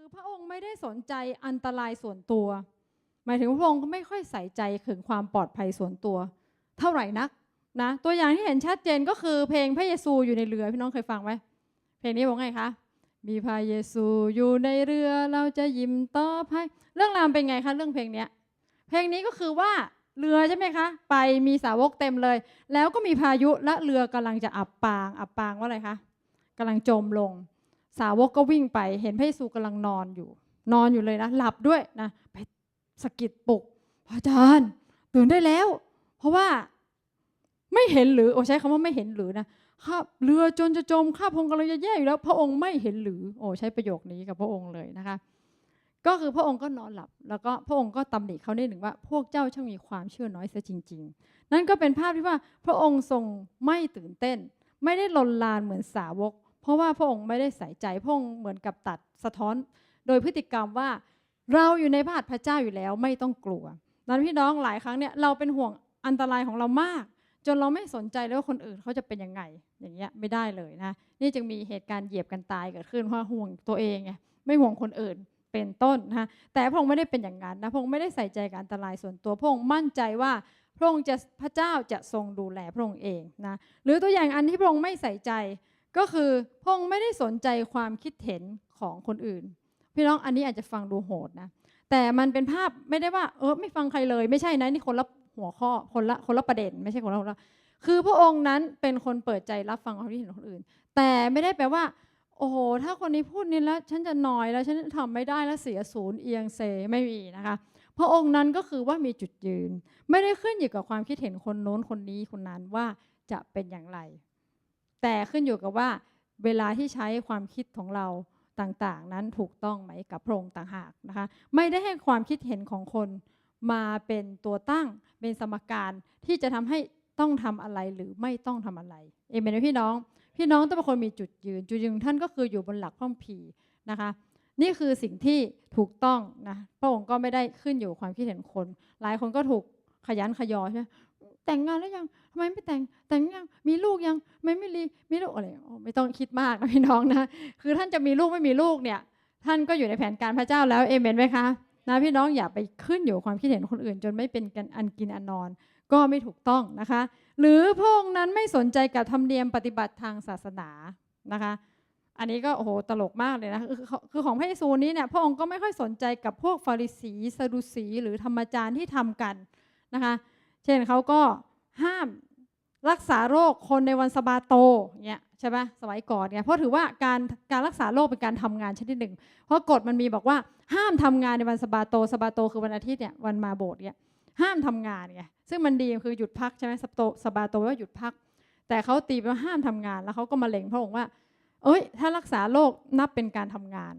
คือพระองค์ไม่ได้สนใจอันตรายส่วนตัว หมายถึงพระองค์ก็ไม่ค่อยใส่ใจถึงความปลอดภัยส่วนตัว เท่าไหร่นักนะตัวอย่างที่เห็นชัดเจนก็คือเพลงพระเยซูอยู่ในเรือพี่น้องเคยฟังไหมเพลงนี้บอกไงคะมีพระเยซูอยู่ในเรือเราจะยิ้มต่อภัยเรื่องราวเป็นไงคะเรื่องเพลงเนี้ยเพลงนี้ก็คือว่าเรือใช่ไหมคะ ไปมีสาวกเต็มเลย แล้วก็มีพายุและเรือกำลังจะอับปาง อับปางว่าอะไรคะกำลังจมลง สาวกก็วิ่งไป เห็นพระเยซูกำลังนอนอยู่ นอนอยู่เลยนะ หลับด้วยนะไปสะกิดปลุกพระอาจารย์ตื่นได้แล้ว เพราะว่าไม่เห็นหรือโอ้ใช้คำว่าไม่เห็นหรือนะข้าเรือจนจะจมข้าพงศ์กำลังจะแย่อยู่แล้ว พระองค์ไม่เห็นหรือ โอ้ใช้ประโยคนี้กับพระองค์เลยนะคะ ก็คือพระองค์ก็นอนหลับ แล้วก็พระองค์ก็ตำหนิเขาได้หนึ่งว่า พวกเจ้าช่างมีความเชื่อน้อยเสียจริง ๆ นั่นก็เป็นภาพที่ว่าพระองค์ทรงไม่ตื่นเต้น ไม่ได้ลนลานเหมือนสาวก เพราะว่าพระองค์ไม่ได้ใส่ใจพระองค์เหมือนกับตัดสะท้อน โดยพฤติกรรมว่าเราอยู่ในพระหัตถ์พระเจ้าอยู่แล้วไม่ต้องกลัวนั้นพี่น้องหลายครั้งเนี่ยเราเป็นห่วงอันตรายของเรามาก จนเราไม่สนใจเลยว่าคนอื่นเขาจะเป็นยังไงอย่างเงี้ยไม่ได้เลยนะนี่จึงมีเหตุการณ์เหยียบกันตายเกิดขึ้นเพราะห่วงตัวเองไงไม่ห่วงคนอื่นเป็นต้นนะแต่พระองค์ไม่ได้เป็นอย่างนั้นนะพระองค์ไม่ได้ใส่ใจกับอันตรายส่วนตัวพระองค์มั่นใจว่าพระองค์จะพระเจ้าจะทรงดูแลพระองค์เองนะหรือตัวอย่างอันที่พระองค์ไม่ใส่ใจ ก็คือพงค์ไม่ได้สนใจความคิดเห็นของคนอื่น พี่น้องอันนี้อาจจะฟังดูโหดนะแต่มันเป็นภาพไม่ได้ว่าเออไม่ฟังใครเลย ไม่ใช่นะนี่คนละหัวข้อคนละคนละประเด็น ไม่ใช่คนละคนละคือพระองค์นั้นเป็นคนเปิดใจรับฟังความคิดเห็นของคนอื่น แต่ไม่ได้แปลว่า โอ้โห ถ้าคนนี้พูดนี้แล้วฉันจะหนอยแล้วฉันทำไม่ได้แล้วเสียศูนย์เอียงเซไม่มีนะคะ พระองค์นั้นก็คือว่ามีจุดยืน ไม่ได้ขึ้นอยู่กับความคิดเห็นคนโน้นคนนี้คนนั้นว่าจะเป็นอย่างไร แต่ขึ้นอยู่กับว่าเวลาที่ใช้ความคิดของเราต่างๆ นั้นถูกต้องไหมกับพระองค์ต่างหากนะคะ ไม่ได้ให้ความคิดเห็นของคนมาเป็นตัวตั้งเป็นสมการที่จะทำให้ต้องทำอะไรหรือไม่ต้องทำอะไร เอเมนไหมพี่น้อง พี่น้องต้องเป็นคนมีจุดยืน จุดยืนท่านก็คืออยู่บนหลักพระคัมภีร์นะคะ นี่คือสิ่งที่ถูกต้องนะพระองค์ก็ไม่ได้ขึ้นอยู่กับความคิดเห็นคน หลายคนก็ถูกขยันขยอใช่ไหม แต่งงานแล้วยังทำไมไม่แต่งแต่งยังมีลูกยังไม่ไม่รีมีลูกอะไรอ๋อไม่ต้องคิดมากนะพี่น้องนะคือท่านจะมีลูกไม่มีลูกเนี่ย ท่านก็อยู่ในแผนการพระเจ้าแล้วเอเมนไหมคะนะพี่น้องอย่าไปขึ้นอยู่กับความคิดเห็นคนอื่น จนไม่เป็นกันอันกินอันนอน ก็ไม่ถูกต้องนะคะ หรือพระองค์นั้นไม่สนใจกับธรรมเนียมปฏิบัติทางศาสนานะคะ อันนี้ก็โอ้โหตลกมากเลยนะคือของพระเยซูนี้เนี่ยพระองค์ก็ไม่ค่อยสนใจกับพวกฟาริสีสะดุสีหรือธรรมจารย์ที่ทำกันนะคะ ช่นเขาก็ห้ามรักษาโรคคนในวันสบาโตเนี่ยใช่ไหมสมัยก่อนเนี่ยเพราะถือว่าการการรักษาโรคเป็นการทำงานชนิดหนึ่ง เพราะกฎมันมีบอกว่าห้ามทำงานในวันสบาโตสบาโตคือวันอาทิตย์เนี่ยวันมาโบสถ์เนี่ยห้ามทำงานไงซึ่งมันดีคือหยุดพักใช่ไหมสบโตสบาโตว่าหยุดพัก แต่เขาตีไปว่าห้ามทำงานแล้วเขาก็มาเล็งพระองค์ว่า เอ้ย ถ้ารักษาโรคนับเป็นการทำงาน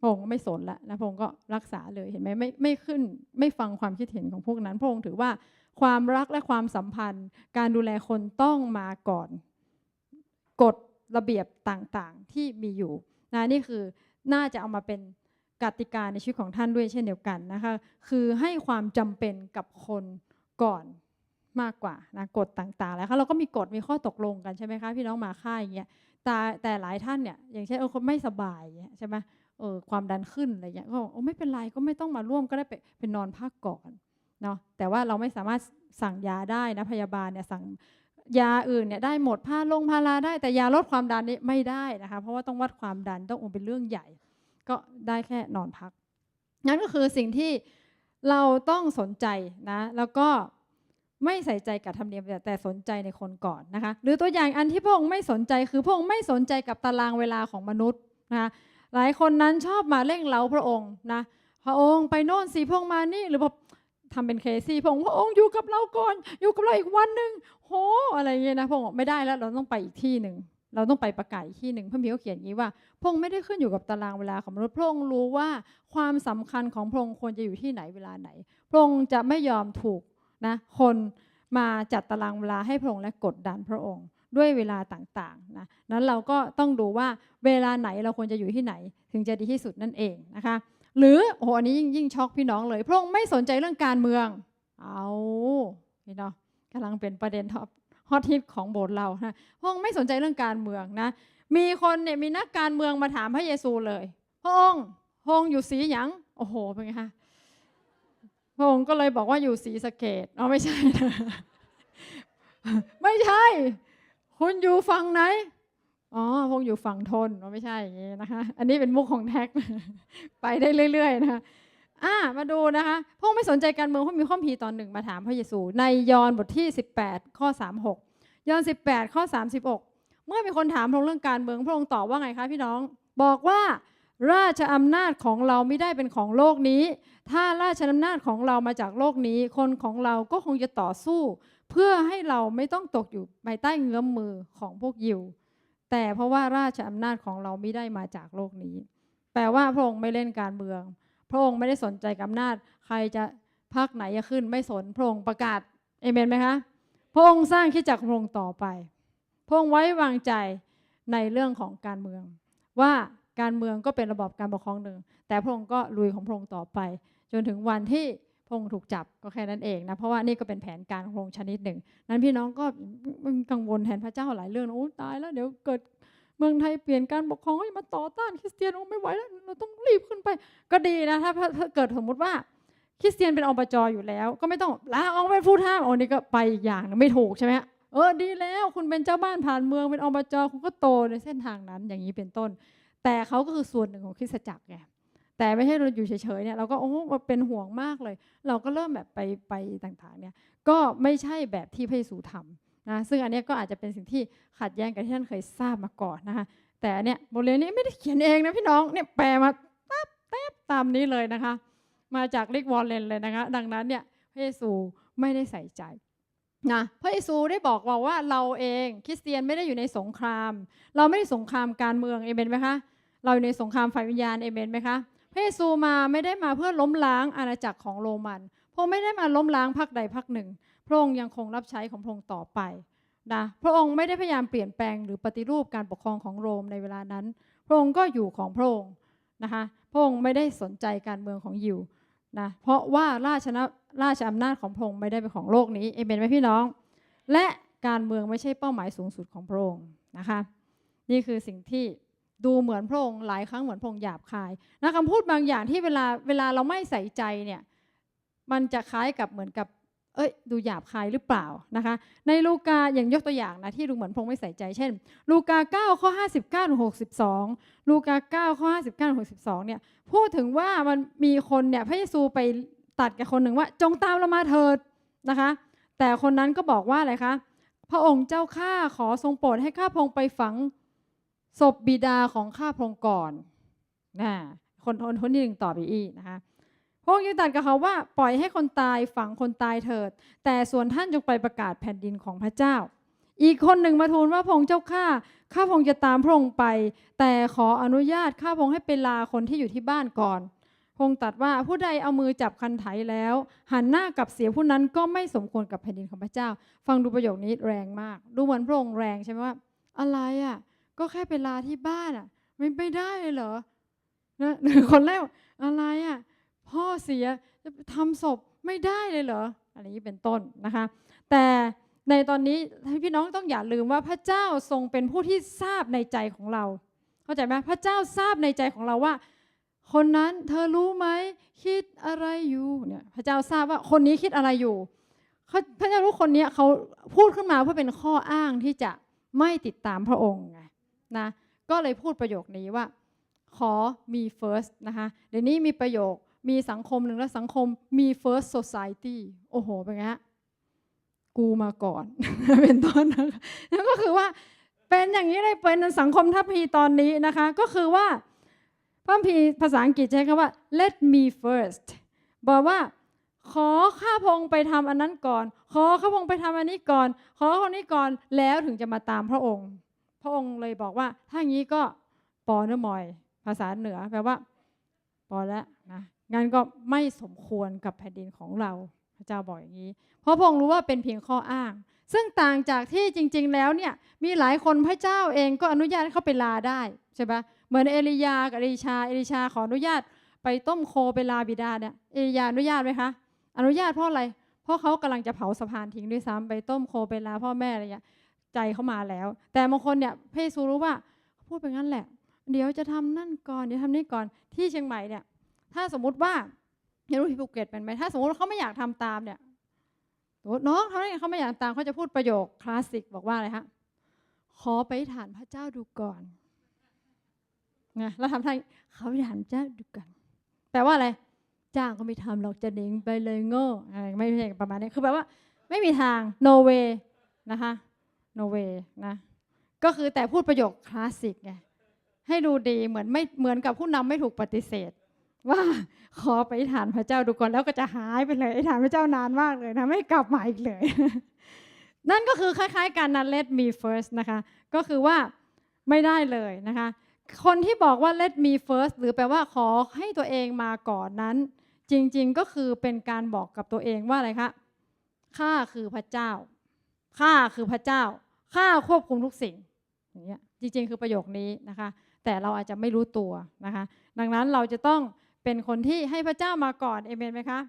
พระองค์ก็ไม่สนละนะพระองค์ก็รักษาเลยเห็นไหมไม่ไม่ขึ้นไม่ฟังความคิดเห็นของพวกนั้น พระองค์ถือว่า ความรักและความสัมพันธ์ การดูแลคนต้องมาก่อน กฎระเบียบต่างๆที่มีอยู่นะนี่คือน่าจะเอามาเป็นกติกาในชีวิตของท่านด้วยเช่นเดียวกันนะคะคือให้ความจำเป็นกับคนก่อนมากกว่านะกฎต่างๆ แล้วเราก็มีกฎมีข้อตกลงกันใช่ไหมคะพี่น้องมาค่ายอย่างเงี้ยแต่แต่หลายท่านเนี่ยอย่างเช่นเออคนไม่สบายใช่ไหมเออความดันขึ้นอะไรเงี้ยก็โอ้ไม่เป็นไรก็ไม่ต้องมาร่วมก็ได้ไปเป็นนอนพักก่อน เนาะแต่ว่าเราไม่สามารถสั่งยาได้นะพยาบาลเนี่ยสั่งยาอื่นเนี่ยได้หมดพาลงพาราได้ แต่ยาลดความดันนี่ไม่ได้นะคะเพราะว่าต้องวัดความดันต้ององเป็นเรื่องใหญ่ ก็ได้แค่นอนพัก นั่นก็คือสิ่งที่เราต้องสนใจนะแล้วก็ไม่ใส่ใจกับธรรมเนียมแต่สนใจในคนก่อนนะคะ หรือตัวอย่างอันที่พระองค์ไม่สนใจคือพระองค์ไม่สนใจกับตารางเวลาของมนุษย์นะคะหลายคนนั้นชอบมาเร่งเร้าพระองค์นะพระองค์ไปโน่นสิพระองค์มานี่หรือแบบ ทำเป็นเคซี่พระองค์พระองค์อยู่กับเราก่อน อยู่กับเราอีกวันหนึ่งโหอะไรเงี้ยนะพระองค์ไม่ได้แล้วเราต้องไปอีกที่หนึ่งเราต้องไปประกาศอีกที่หนึ่งพระมีเขาเขียนอย่างนี้ว่า พระองค์ไม่ได้ขึ้นอยู่กับตารางเวลาของมนุษย์พระองค์รู้ว่าความสำคัญของพระองค์ควรจะอยู่ที่ไหนเวลาไหน พระองค์จะไม่ยอมถูกนะคนมาจัดตารางเวลาให้พระองค์และกดดันพระองค์ด้วยเวลาต่างๆนะนั้นเราก็ต้องดูว่าเวลาไหนเราควรจะอยู่ที่ไหน ถึงจะดีที่สุดนั่นเองนะคะ หรือโอ้โหอันนี้ยิ่งยิ่งช็อกพี่น้องเลย พระองค์ไม่สนใจเรื่องการเมือง เอาพี่น้องกำลังเป็นประเด็นท็อปฮอตฮิตของโบสถ์เรานะพระองค์ไม่สนใจเรื่องการเมืองนะ มีคนเนี่ยมีนักการเมืองมาถามพระเยซูเลย พระองค์พระองค์อยู่สีหยังโอ้โหเป็นไงคะพระองค์ก็เลยบอกว่าอยู่สีสเกดเอาไม่ใช่นะไม่ใช่ คุณอยู่ฝั่งไหน อ๋อพงอยู่ฝั่งทนไม่ใช่อย่างนี้นะคะ อันนี้เป็นมุกของแท็ก ไปได้เรื่อย ๆ นะคะอ่ามาดูนะคะพงไม่สนใจการเมืองเพราะมีข้อมีตอนหนึ่งมาถามพระเยซู ในยอห์นบทที่ 18 ข้อ 36 ยอห์น18 ข้อ 36 เมื่อมีคนถามพระองค์เรื่องการเมืองพระองค์ตอบว่าไงคะพี่น้อง บอกว่าราชอำนาจของเราไม่ได้เป็นของโลกนี้ ถ้าราชอำนาจของเรามาจากโลกนี้ คนของเราก็คงจะต่อสู้ เพื่อให้เราไม่ต้องตกอยู่ภายใต้เงื้อมมือของพวกยิว แต่เพราะว่าราชอำนาจของเราไม่ได้มาจากโลกนี้ แปลว่าพระองค์ไม่เล่นการเมือง พระองค์ไม่ได้สนใจกับอำนาจ ใครจะพักไหนจะขึ้น ไม่สนพระองค์ประกาศเอเมนไหมคะพระองค์สร้างคิดจักรพระองค์ต่อไป พระองค์ไว้วางใจในเรื่องของการเมือง ว่าการเมืองก็เป็นระบอบการปกครองหนึ่ง แต่พระองค์ก็ลุยของพระองค์ต่อไป จนถึงวันที่ พงค์ถูกจับก็แค่นั้นเองนะเพราะว่านี่ก็เป็นแผนการของพรงค์ชนิดหนึ่ง นั้นพี่น้องก็กังวลแทนพระเจ้าหลายเรื่องโอ้ตายแล้วเดี๋ยวเกิดเมืองไทยเปลี่ยนการปกครองให้มาต่อต้านคริสเตียนโอ้ไม่ไหวแล้วเราต้องรีบขึ้นไป ก็ดีนะถ้าถ้าเกิดสมมติว่าคริสเตียนเป็นอบจอยู่แล้ว ก็ไม่ต้องลาออกเป็นผู้ท่ามโอ้นี่ก็ไปอีกอย่างไม่ถูกใช่ไหมเออดีแล้วคุณเป็นเจ้าบ้านผ่านเมืองเป็นอบจคุณก็โตในเส้นทางนั้นอย่างนี้เป็นต้น แต่เขาก็คือส่วนหนึ่งของคริสตจักรไง แต่ไม่ใช่เราอยู่เฉยๆเนี่ยเราก็โอ้เป็นห่วงมากเลย เราก็เริ่มแบบไปไปต่างๆเนี่ยก็ไม่ใช่แบบที่พระเยซูทำนะซึ่งอันนี้ก็อาจจะเป็นสิ่งที่ขัดแย้งกับที่ท่านเคยทราบมาก่อนนะคะแต่เนี้ยบทเรียนนี้ไม่ได้เขียนเองนะพี่น้องเนี่ยแปลมาตับแทบตามนี้เลยนะคะ มาจากริกวอลเลนเลยนะคะ ดังนั้นเนี่ยพระเยซูไม่ได้ใส่ใจนะพระเยซูได้บอกเราว่าเราเองคริสเตียนไม่ได้อยู่ในสงคราม เราไม่ได้สงครามการเมืองเอเมนไหมคะเราอยู่ในสงครามฝ่ายวิญญาณเอเมนไหมคะ พระเยซูมาไม่ได้มาเพื่อล้มล้างอาณาจักรของโรมัน พระองค์ไม่ได้มาล้มล้างพรรคใดพรรคหนึ่ง พระองค์ยังคงรับใช้ของพระองค์ต่อไปนะ พระองค์ไม่ได้พยายามเปลี่ยนแปลงหรือปฏิรูปการปกครองของโรมในเวลานั้น พระองค์ก็อยู่ของพระองค์นะคะ พระองค์ไม่ได้สนใจการเมืองของยิวนะ เพราะว่าราชนะราชอำนาจของพระองค์ไม่ได้เป็นของโลกนี้ เอเมนไหมพี่น้อง และการเมืองไม่ใช่เป้าหมายสูงสุดของพระองค์นะคะ นี่คือสิ่งที่ ดูเหมือนพระองค์หลายครั้งเหมือนพระองค์หยาบคายนะคำพูดบางอย่างที่เวลาเวลาเราไม่ใส่ใจเนี่ยมันจะคล้ายกับเหมือนกับ เอ้ย ดูหยาบคายหรือเปล่านะคะ ในลูกาอย่างยกตัวอย่างนะที่ดูเหมือนพระองค์ไม่ใส่ใจ เช่น ลูกา9ข้อ59ถึง62 ลูกา9ข้อ59ถึง62เนี่ยพูดถึงว่ามันมีคนเนี่ยพระเยซูไปตัดกับคนหนึ่งว่า จงตามเรามาเถิดนะคะ แต่คนนั้นก็บอกว่าอะไรคะ พระองค์เจ้าข้าขอทรงโปรดให้ข้าพงไปฝัง ศพบิดาของข้าพงก่อนนะคนคนคนที่หนึ่งตอบอีกนะคะพระองค์ยังตรัสกับเขาว่าปล่อยให้คนตายฝังคนตายเถิด แต่ส่วนท่านจงไปประกาศแผ่นดินของพระเจ้า อีกคนหนึ่งมาทูลว่าพระองค์เจ้าข้าข้าพงจะตามพระองค์ไป แต่ขออนุญาตข้าพงให้ไปลาคนที่อยู่ที่บ้านก่อน พงตัดว่าผู้ใดเอามือจับคันไถแล้ว หันหน้ากลับเสียผู้นั้นก็ไม่สมควรกับแผ่นดินของพระเจ้า ฟังดูประโยคนี้แรงมาก ดูเหมือนพระองค์แรงใช่ไหมว่า อะไรอะ ก็แค่ไปลาที่บ้านอะไม่ไม่ได้เลยเหรอนะคนแรกอะไรอะพ่อเสียจะทำศพไม่ได้เลยเหรออะไรนี้เป็นต้นนะคะ แต่ในตอนนี้พี่น้องต้องอย่าลืมว่าพระเจ้าทรงเป็นผู้ที่ทราบในใจของเรา เข้าใจไหมพระเจ้าทราบในใจของเราว่า คนนั้นเธอรู้ไหมคิดอะไรอยู่เนี่ยพระเจ้าทราบว่าคนนี้คิดอะไรอยู่พระเจ้ารู้คนนี้เขาพูดขึ้นมาเพื่อเป็นข้ออ้างที่จะไม่ติดตามพระองค์ไง นะก็เลยพูดประโยคนี้ว่า ขอมี first นะคะเดี๋ยวนี้มีประโยคมีสังคมหนึ่งแล้วสังคมมี first society โอ้โหเป็นไงฮะกูมาก่อน เป็นต้นนะคะนั่นก็คือว่าเป็นอย่างนี้เลยเป็นสังคมทัพพีตอนนี้นะคะ ก็คือว่าพระพีภาษาอังกฤษใช้คำว่า let me first บอกว่า ขอข้าพงไปทำอันนั้นก่อน ขอข้าพงไปทำอันนี้ก่อน ขอคนนี้ก่อนแล้วถึงจะมาตามพระองค์ พระองค์เลยบอกว่า ถ้างี้ก็ปอนมอย ภาษาเหนือแปลว่าพอแล้วนะงั้นก็ไม่สมควรกับแผ่นดินของเรา พระเจ้าบอกอย่างนี้ เพราะพระองค์รู้ว่าเป็นเพียงข้ออ้าง ซึ่งต่างจากที่จริง ๆ แล้วเนี่ยมีหลายคนพระเจ้าเองก็อนุญาตให้เขาไปลาได้ใช่ปะเหมือนเอลียากับเอลิชาเอลิชาขออนุญาตไปต้มโคไปลาบิดาเนี่ยเอลียาอนุญาตไหมคะอนุญาตเพราะอะไรเพราะเขากำลังจะเผาสะพานทิ้งด้วยซ้ำไปต้มโคไปลาพ่อแม่อะไรอย่างเงี้ย ใจเขามาแล้ว แต่บางคนเนี่ยพระเยซูรู้ว่าพูดไปงั้นแหละ เดี๋ยวจะทำนั่นก่อนเดี๋ยวทำนี่ก่อนที่เชียงใหม่เนี่ย ถ้าสมมุติว่าไม่รู้ที่ภูเก็ตเป็นไหมถ้าสมมติว่าเขาไม่อยากทำตามเนี่ยน้องเขาเนี่ยเขาไม่อยากตามเขาจะพูดประโยคคลาสสิกบอกว่าอะไรฮะขอไปฐานพระเจ้าดูก่อนไงแล้วทำท่าเขาไปฐานพระเจ้าดูก่อนแปลว่าอะไรจ้างก็ไม่ทำหรอกจะหนิงไปเลยโง่อะไรไม่ใช่ประมาณนี้คือแปลว่า ไม่มีทาง no way นะคะ no way นะ ก็คือแต่พูดประโยคคลาสสิกไงให้ดูดีเหมือนไม่เหมือนกับผู้นำไม่ถูกปฏิเสธ ว่าขอไปฐานพระเจ้าดูก่อนแล้วก็จะหายไปเลยฐานพระเจ้านานมากเลยนะไม่กลับมาอีกเลย นั่นก็คือคล้ายๆกันนะ let me first นะคะ ก็คือว่าไม่ได้เลยนะคะ คนที่บอกว่า let me first หรือแปลว่าขอให้ตัวเองมาก่อนนั้น จริงๆก็คือเป็นการบอกกับตัวเองว่าอะไรคะข้าคือพระเจ้าข้าคือพระเจ้า ข้าควบคุมทุกสิ่งอย่างเงี้ยจริงๆ คือประโยคนี้นะคะ แต่เราอาจจะไม่รู้ตัวนะคะ ดังนั้นเราจะต้องเป็นคนที่ให้พระเจ้ามาก่อนเอเมนไหมคะ